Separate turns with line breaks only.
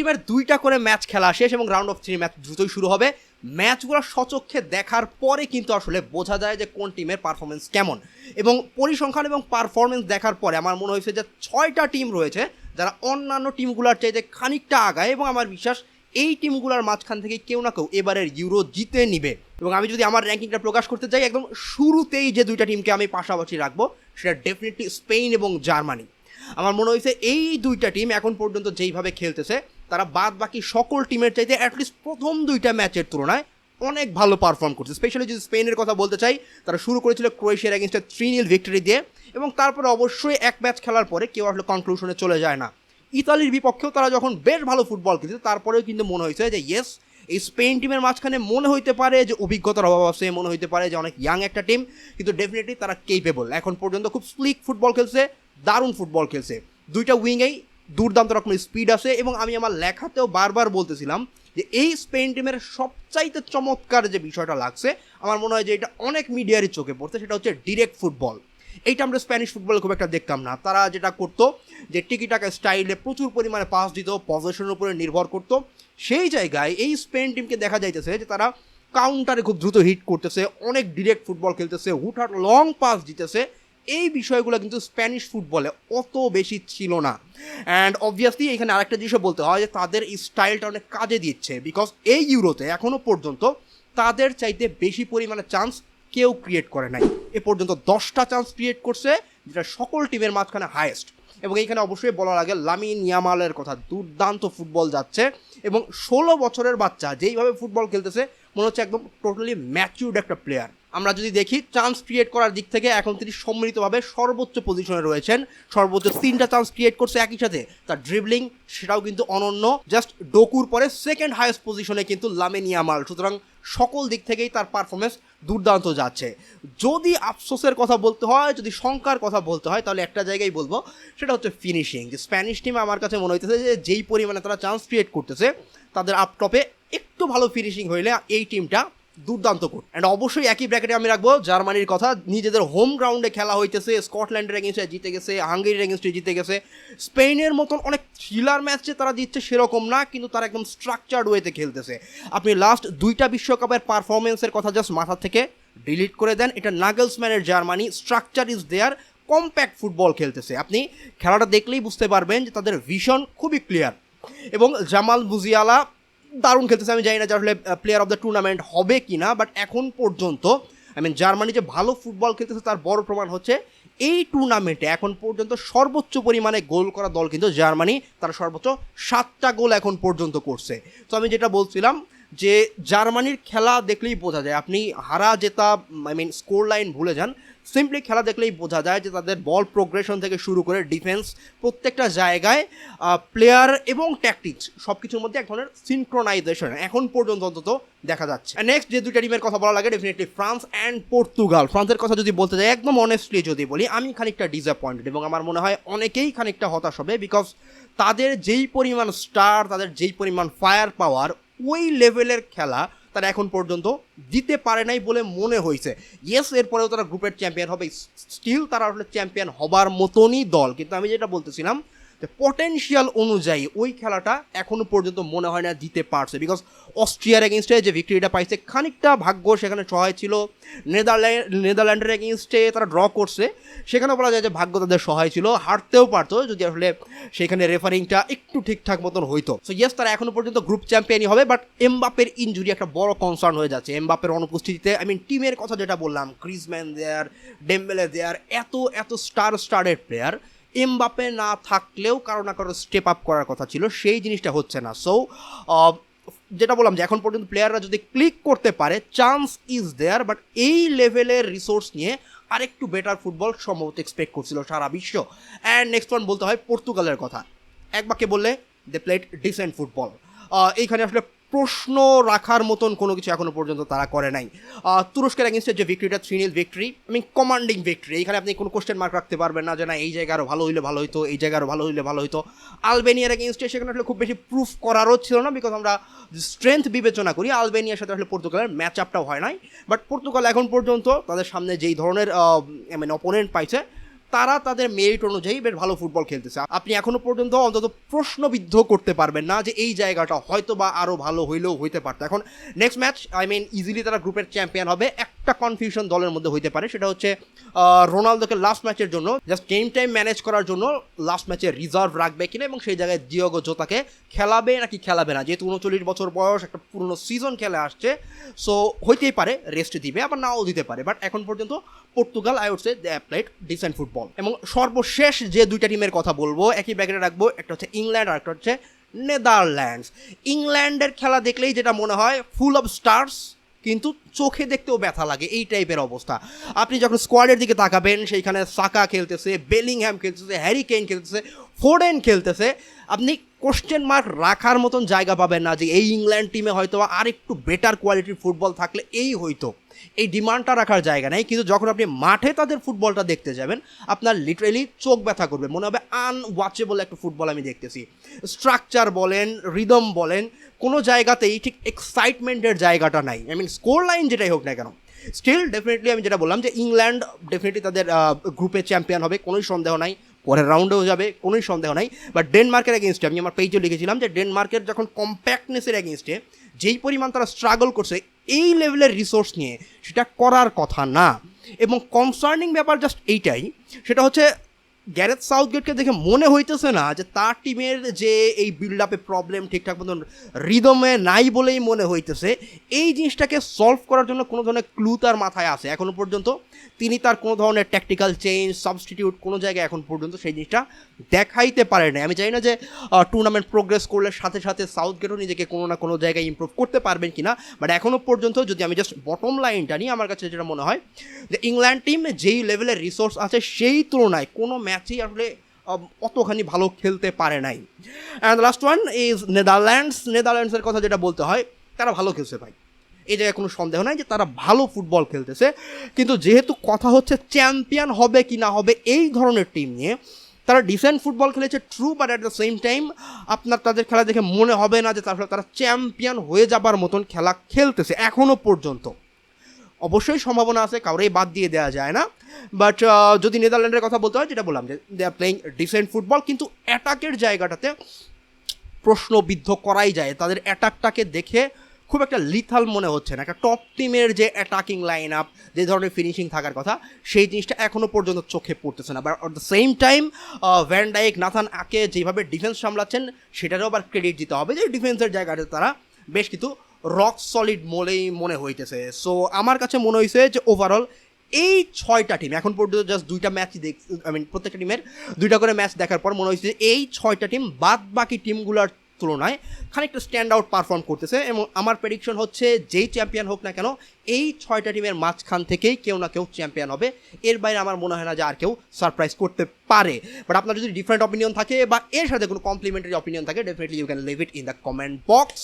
টিমের দুইটা করে ম্যাচ খেলা শেষ এবং রাউন্ড অফ থ্রি ম্যাচ দ্রুতই শুরু হবে। ম্যাচগুলো সচক্ষে দেখার পরে কিন্তু আসলে বোঝা যায় যে কোন টিমের পারফরমেন্স কেমন। এবং পরিসংখ্যান এবং পারফরমেন্স দেখার পরে আমার মনে হয়েছে যে ছয়টা টিম রয়েছে যারা অন্যান্য টিমগুলোর চাইতে খানিকটা আগায় এবং আমার বিশ্বাস এই টিমগুলোর মাঝখান থেকে কেউ না কেউ এবারের ইউরো জিতে নিবে। এবং আমি যদি আমার র্যাঙ্কিংটা প্রকাশ করতে চাই, একদম শুরুতেই যে দুইটা টিমকে আমি পাশাপাশি রাখব, সেটা ডেফিনেটলি স্পেন এবং জার্মানি আমার মনে হয়েছে এই দুইটা টিম এখন পর্যন্ত যেইভাবে খেলতেছে তারা বাদ বাকি সকল টিমের চাইতে অ্যাটলিস্ট প্রথম দুইটা ম্যাচের তুলনায় অনেক ভালো পারফর্ম করছে। স্পেশালি যদি স্পেনের কথা বলতে চাই, তারা শুরু করেছিল ক্রোয়েশিয়ার এগেনস্টে থ্রি নীল ভিক্টরি দিয়ে এবং তারপরে অবশ্যই এক ম্যাচ খেলার পরে কেউ আসলে কনক্লুশনে চলে যায় না। ইতালির বিপক্ষেও তারা যখন বেশ ভালো ফুটবল খেলছে, তারপরেও কিন্তু মনে হয়েছে যে ইয়েস এই স্পেন টিমের মাঝখানে মনে হইতে পারে যে অভিজ্ঞতার অভাব আছে, মনে হইতে পারে যে অনেক ইয়াং একটা টিম কিন্তু ডেফিনেটলি তারা কেপেবল এখন পর্যন্ত খুব স্লিক ফুটবল খেলছে, দারুণ ফুটবল খেলছে। দুইটা উইংয়েই দুর্দান্ত রকমের স্পিড আছে এবং আমি আমার লেখাতেও বারবার বলতেছিলাম যে এই স্পেন টিমের সবচাইতে চমৎকার যে বিষয়টা লাগছে, আমার মনে হয় যে এটা অনেক মিডিয়ারই চোখে পড়ছে, সেটা হচ্ছে ডিরেক্ট ফুটবল এইটা আমরা স্প্যানিশ ফুটবল খুব একটা দেখতাম না। তারা যেটা করতো, যে টিকিটাকা স্টাইলে প্রচুর পরিমাণে পাস দিত পজিশনের উপরে নির্ভর করতো। সেই জায়গায় এই স্পেন টিমকে দেখা যাইতেছে যে তারা কাউন্টারে খুব দ্রুত হিট করতেছে, অনেক ডিরেক্ট ফুটবল খেলতেছে, হুটহাট লং পাস দিতেছে এই বিষয়গুলো কিন্তু স্প্যানিশ ফুটবলে অত বেশি ছিল না। অ্যান্ড অবভিয়াসলি এখানে আরেকটা জিনিস বলতে হয় যে তাদের এই স্টাইলটা অনেক কাজে দিচ্ছে বিকজ এই ইউরোতে এখনও পর্যন্ত তাদের চাইতে বেশি পরিমাণে চান্স কেউ ক্রিয়েট করে নাই। এ পর্যন্ত দশটা চান্স ক্রিয়েট করছে, যেটা সকল টিমের মাঝখানে হায়েস্ট এবং এইখানে অবশ্যই বলা লাগে লামিন ইয়ামালের কথা, দুর্দান্ত ফুটবল যাচ্ছে এবং ষোলো বছরের বাচ্চা যেইভাবে ফুটবল খেলতেছে, মনে হচ্ছে একদম টোটালি ম্যাচিউর্ড একটা প্লেয়ার আমরা যদি দেখি চান্স ক্রিয়েট করার দিক থেকে এখন তিনি সম্মিলিতভাবে সর্বোচ্চ পজিশনে রয়েছেন। সর্বোচ্চ তিনটা চান্স ক্রিয়েট করছে একই সাথে। তার ড্রিবলিং সেটাও কিন্তু অনন্য। জাস্ট ডোকুর পরে সেকেন্ড হায়েস্ট পজিশনে কিন্তু লামেন ইয়ামাল। সুতরাং সকল দিক থেকেই তার পারফরমেন্স দুর্দান্ত যাচ্ছে। যদি আফসোসের কথা বলতে হয়, যদি শঙ্কার কথা বলতে হয়, তাহলে একটা জায়গায় বলব, সেটা হচ্ছে ফিনিশিং যে স্প্যানিশ টিম আমার কাছে মনে হইতেছে যে, যেই পরিমাণে তারা চান্স ক্রিয়েট করতেছে, তাদের আপটপে একটু ভালো ফিনিশিং হইলে এই টিমটা দুর্দান্ত কোট অ্যান্ড অবশ্যই একই ব্র্যাকেটে আমি রাখব জার্মানির কথা। নিজেদের হোম গ্রাউন্ডে খেলা হইতেছে, স্কটল্যান্ডের এগেনস্টে জিতে গেছে, হাঙ্গেরির এগেনস্টে জিতে গেছে। স্পেনের মতন অনেক থ্রিলার ম্যাচ যে তারা দিচ্ছে সেরকম না, কিন্তু তারা একদম স্ট্রাকচার্ড ওয়েতে খেলতেছে। আপনি লাস্ট দুইটা বিশ্বকাপের পারফরমেন্সের কথা জাস্ট মাথা থেকে ডিলিট করে দেন। এটা নাগলসম্যানের Germany structure is their compact football খেলতেছে। আপনি খেলাটা দেখলেই বুঝতে পারবেন যে তাদের ভিশন খুবই ক্লিয়ার এবং জামাল বুজিয়ালা দারুণ খেলতেছে, আমি জানি না যে আসলে প্লেয়ার অফ দ্য টুর্নামেন্ট হবে কি না বাট এখন পর্যন্ত আই মিন জার্মানি যে ভালো ফুটবল খেলতেছে, তার বড় প্রমাণ হচ্ছে, এই টুর্নামেন্টে এখন পর্যন্ত সর্বোচ্চ পরিমাণে গোল করা দল কিন্তু জার্মানি, তারা সর্বোচ্চ সাতটা গোল এখন পর্যন্ত করছে। তো আমি যেটা বলছিলাম যে জার্মানির খেলা দেখলেই বোঝা যায়। আপনি হারা জেতা আই মিন স্কোর লাইন ভুলে যান সিম্পলি খেলা দেখলেই বোঝা যায় যে তাদের বল প্রোগ্রেশন থেকে শুরু করে ডিফেন্স প্রত্যেকটা জায়গায় প্লেয়ার এবং ট্যাকটিক্স সব কিছুর মধ্যে এক ধরনের সিনক্রোনাইজেশন এখন পর্যন্ত অন্তত দেখা যাচ্ছে। নেক্সট যে দুইটা টিমের কথা বলা লাগে ডেফিনেটলি ফ্রান্স অ্যান্ড পর্তুগাল ফ্রান্সের কথা যদি বলতে যাই, একদম অনেস্টলি যদি বলি, আমি খানিকটা ডিসঅ্যাপয়েন্টেড এবং আমার মনে হয় অনেকেই খানিকটা হতাশ হবে বিকজ তাদের যেই পরিমাণ স্টার তাদের যেই পরিমাণ ফায়ার পাওয়ার ওই লেভেলের খেলা তারা এখন পর্যন্ত দিতে পারে নাই বলে মনে হয়েছে। ইয়েস এরপরেও তারা গ্রুপের চ্যাম্পিয়ন হবে। স্টিল তারা আসলে চ্যাম্পিয়ন হবার মতনই দল। কিন্তু আমি যেটা বলতেছিলাম পটেনশিয়াল অনুযায়ী ওই খেলাটা এখনও পর্যন্ত মনে হয় না দিতে পারছে বিকজ অস্ট্রিয়ার এগেনস্টে যে ভিক্টরিটা পাইছে, খানিকটা ভাগ্য সেখানে সহায় ছিল। নেদারল্যান্ড, নেদারল্যান্ডের এগেনস্টে তারা ড্র করছে। সেখানে বলা যায় যে ভাগ্য তাদের সহায় ছিল, হারতেও পারতো, যদি আসলে সেখানে রেফারিংটা একটু ঠিকঠাক মতন হইতো। সো ইয়েস তারা এখনও পর্যন্ত গ্রুপ চ্যাম্পিয়নই হবে বাট এমবাপের ইঞ্জুরি একটা বড় কনসার্ন হয়ে যাচ্ছে। এমবাপের অনুপস্থিতিতে আই মিন টিমের কথা যেটা বললাম ক্রিজম্যান দেয়ার ডেম্বেলে দেয়ার এত এত স্টার স্টারের প্লেয়ার এমবাপে না থাকলেও কারও না কারও স্টেপ আপ করার কথা ছিল, সেই জিনিসটা হচ্ছে না। সো যেটা বললাম যে এখন পর্যন্ত প্লেয়াররা যদি ক্লিক করতে পারে চান্স ইজ দেয়ার বাট এই লেভেলের রিসোর্স নিয়ে আরেকটু বেটার ফুটবল সম্ভবত এক্সপেক্ট করছিল সারা বিশ্ব। অ্যান্ড নেক্সট ওয়ান বলতে হয় পর্তুগালের কথা। এক বাক্যে বললে দে প্লেট ডিসেন্ট ফুটবল এইখানে আসলে প্রশ্ন রাখার মতন কোনো কিছু এখনও পর্যন্ত তারা করে নাই। তুরস্কের এগেনস্টের যে ভিক্টরিটা থ্রি নীল ভিক্টরি আমি কমান্ডিং ভিক্টরি এখানে আপনি কোনো কোশ্চেন মার্ক রাখতে পারবেন না যে না, এই জায়গা আরও ভালো হইলে ভালো হইতো, এই জায়গা আরও ভালো হইলে ভালো হইতো। আলবেনিয়ার এগেনস্টে সেখানে আসলে খুব বেশি প্রুফ করারও ছিল না বিকজ আমরা স্ট্রেংথ বিবেচনা করি। আলবেনিয়ার সাথে আসলে পর্তুগালের ম্যাচ আপটাও হয় নাই। বাট পর্তুগাল এখন পর্যন্ত তাদের সামনে যেই ধরনের মানে অপোনেন্ট পাইছে তারা তাদের মেরিট অনুযায়ী বেশ ভালো ফুটবল খেলতেছে। আপনি এখনও পর্যন্ত অন্তত প্রশ্নবিদ্ধ করতে পারবেন না যে এই জায়গাটা হয়তো বা আরও ভালো হইলেও হইতে পারতো। এখন next match I mean easily তারা গ্রুপের চ্যাম্পিয়ন হবে। একটা কনফিউশন দলের মধ্যে হইতে পারে, সেটা হচ্ছে রোনালদোকে লাস্ট ম্যাচের জন্য জাস্ট গেম টাইম ম্যানেজ করার জন্য লাস্ট ম্যাচে রিজার্ভ রাখবে কিনা এবং সেই জায়গায় দিয়োগো জোতাকে খেলাবে নাকি খেলাবে না? যেহেতু উনচল্লিশ বছর বয়স, একটা পুরনো সিজন খেলে আসছে সো হইতেই পারে রেস্ট দিবে, আবার নাও দিতে পারে। বাট এখন পর্যন্ত Portugal I would say they played decent football এবং সর্বশেষ যে দুইটা টিমের কথা বলব, একই ব্যাকেটে রাখব, একটা হচ্ছে ইংল্যান্ড আর একটা হচ্ছে নেদারল্যান্ডস ইংল্যান্ডের খেলা দেখলেই যেটা মনে হয় ফুল অফ স্টার্স কিন্তু চোখে দেখতেও ব্যথা লাগে, এই টাইপের অবস্থা। আপনি যখন স্কোয়াডের দিকে তাকাবেন, সেইখানে সাকা খেলতেছে বেলিংহ্যাম খেলতেছে হ্যারি কেইন খেলতেছে ফোরেন খেলতেছে, আপনি কোশ্চেন মার্ক রাখার মতন জায়গা পাবেন না যে এই ইংল্যান্ড টিমে হয়তো আর একটু বেটার কোয়ালিটির ফুটবল থাকলে এই হইতো। এই ডিমান্ডটা রাখার জায়গা নেই। কিন্তু যখন আপনি মাঠে তাদের ফুটবলটা দেখতে যাবেন, আপনার লিটারেলি চোখ ব্যথা করবে। মনে হবে আনওয়াচেবল একটা ফুটবল আমি দেখতেছি। স্ট্রাকচার বলেন রিদম বলেন, কোনো জায়গাতেই ঠিক এক্সাইটমেন্টের জায়গাটা নাই। আই মিন স্কোর লাইন যেটাই হোক না কেন। স্টিল ডেফিনেটলি আমি যেটা বললাম যে ইংল্যান্ড ডেফিনেটলি তাদের গ্রুপে চ্যাম্পিয়ন হবে, কোনোই সন্দেহ নাই। পরের রাউন্ডেও যাবে, কোনোই সন্দেহ নাই। বাট ডেনমার্কের এগেনস্টে আমি আমার পেজে লিখেছিলাম যে ডেনমার্কের যখন কম্প্যাক্টনেসের এগেনস্টে যেই পরিমাণ তারা স্ট্রাগল করছে এই লেভেলের রিসোর্স নিয়ে সেটা করার কথা না। এবং কনসার্নিং ব্যাপার জাস্ট এইটাই, সেটা হচ্ছে গ্যারেথ সাউথগেটকে দেখে মনে হইতেছে না যে তার টিমের যে এই বিল্ড আপে প্রবলেম ঠিকঠাক মতন রিদমে নাই বলেই মনে হইতেছে। এই জিনিসটাকে সলভ করার জন্য কোনো ধরনের ক্লু তার মাথায় আসে এখনও পর্যন্ত। তিনি তার কোনো ধরনের ট্যাকটিক্যাল চেঞ্জ সাবস্টিটিউট কোনো জায়গায় এখন পর্যন্ত সেই জিনিসটা দেখাইতে পারে না আমি চাই না যে টুর্নামেন্ট প্রোগ্রেস করলে সাথে সাথে সাউথগেটও নিজেকে কোনো না কোনো জায়গায় ইমপ্রুভ করতে পারবেন কিনা বাট এখনও পর্যন্ত যদি আমি জাস্ট বটম লাইনটা নিই, আমার কাছে যেটা মনে হয় যে ইংল্যান্ড টিম যেই লেভেলের রিসোর্স আছে সেই তুলনায় কোনো ম্যাচেই আসলে অতখানি ভালো খেলতে পারে নাই। And last one is Netherlands নেদারল্যান্ডসের কথা যেটা বলতে হয়, তারা ভালো খেলছে ভাই। এই জায়গায় কোনো সন্দেহ নাই যে তারা ভালো ফুটবল খেলতেছে। কিন্তু যেহেতু কথা হচ্ছে চ্যাম্পিয়ন হবে কি না হবে এই ধরনের টিম নিয়ে, তারা ডিসেন্ট ফুটবল খেলেছে true but at the same time আপনার তাদের খেলা দেখে মনে হবে না যে তারপরে তারা চ্যাম্পিয়ন হয়ে যাবার মতন খেলা খেলতেছে এখনও পর্যন্ত। অবশ্যই সম্ভাবনা আছে, কাউরেই বাদ দিয়ে দেওয়া যায় না। বাট যদি নেদারল্যান্ডের কথা বলতে হয়, যেটা বললাম যে they are playing decent football কিন্তু অ্যাটাকের জায়গাটাতে প্রশ্নবিদ্ধ করাই যায়। তাদের অ্যাটাকটাকে দেখে খুব একটা লিথাল মনে হচ্ছে না। একটা টপ টিমের যে অ্যাটাকিং লাইন আপ যে ধরনের ফিনিশিং থাকার কথা, সেই জিনিসটা এখনও পর্যন্ত চোখে পড়তেছে না। But at the same time van Dijk Nathan Ake যেভাবে ডিফেন্স সামলাচ্ছেন, সেটারও আবার ক্রেডিট দিতে হবে যে ডিফেন্সের জায়গাটা তারা বেশ কিন্তু রক সলিড মোলেই মনে হইতেছে। সো আমার কাছে মনে হয়েছে যে ওভারঅল এই ছয়টা টিম এখন পর্যন্ত জাস্ট দুইটা ম্যাচ দেখ আই মিন প্রত্যেকটা টিমের দুইটা করে ম্যাচ দেখার পর মনে হয়েছে যে এই ছয়টা টিম বাদ বাকি টিমগুলোর তুলনায় খানিকটা স্ট্যান্ড আউট পারফর্ম করতেছে এবং আমার প্রেডিকশন হচ্ছে যেই চ্যাম্পিয়ন হোক না কেন, এই ছয়টা টিমের মাঝখান থেকেই কেউ না কেউ চ্যাম্পিয়ন হবে। এর বাইরে আমার মনে হয় না যে আর কেউ সারপ্রাইজ করতে পারে। বাট আপনার যদি ডিফারেন্ট অপিনিয়ন থাকে বা এর সাথে কোনো কমপ্লিমেন্টারি অপিনিয়ন থাকে definitely you can leave it in the comment box